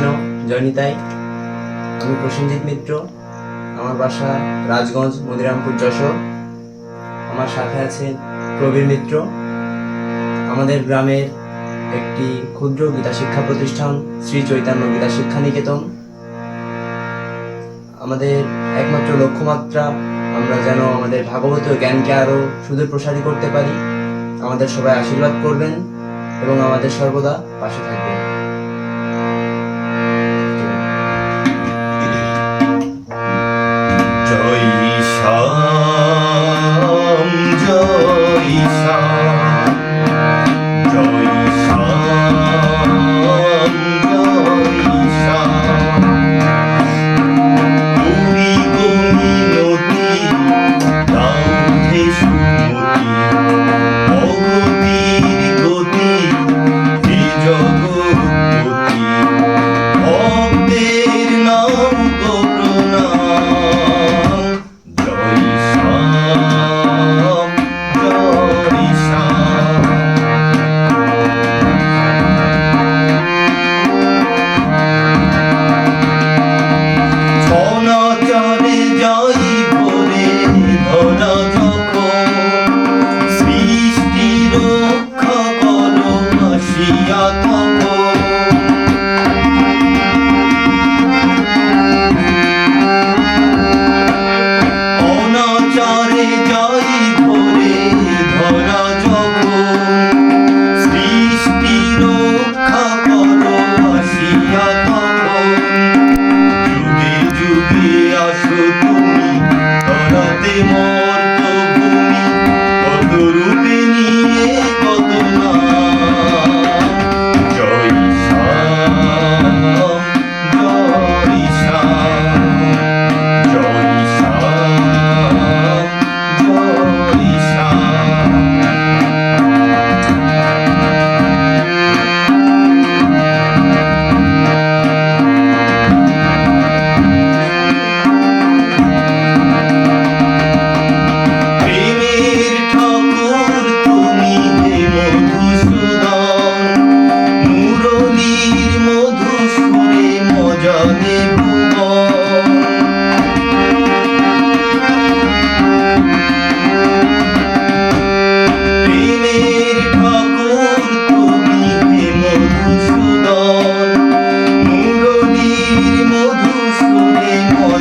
কৃষ্ণ, জয়নিতাই, আমি প্রসেনজিৎ মিত্র, আমার বাসা রাজগঞ্জ, মদিরামপুর, যশোর। আমার সাথে আছে প্রবীর মিত্র। আমাদের গ্রামের একটি ক্ষুদ্র গীতা শিক্ষা প্রতিষ্ঠান, শ্রী চৈতন্য গীতা শিক্ষা নিকেতন। আমাদের একমাত্র লক্ষ্যমাত্রা, আমরা যেন আমাদের ভাগবত জ্ঞানকে আরও সুদূর প্রসারী করতে পারি। আমাদের সবাই আশীর্বাদ করবেন এবং আমাদের সর্বদা পাশে থাকবেন।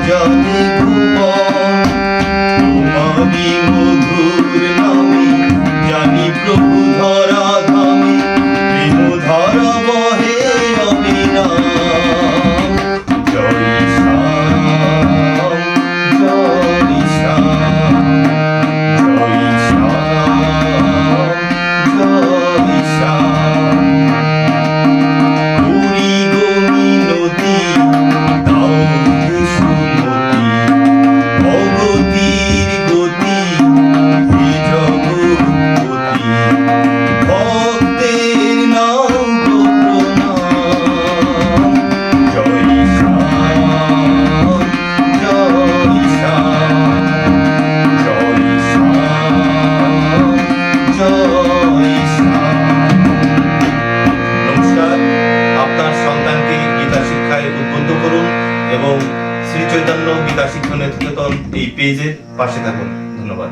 মজা দে ভুবন মধুর নামে জানি প্রভু ধরা ধামে প্রেম ধরা নমস্কার। আপনার সন্তানকে গীতা শিক্ষায় করুন এবং শ্রী চৈতন্য গীতা শিক্ষা নিকেতন এই পেজের পাশে থাকুন। ধন্যবাদ।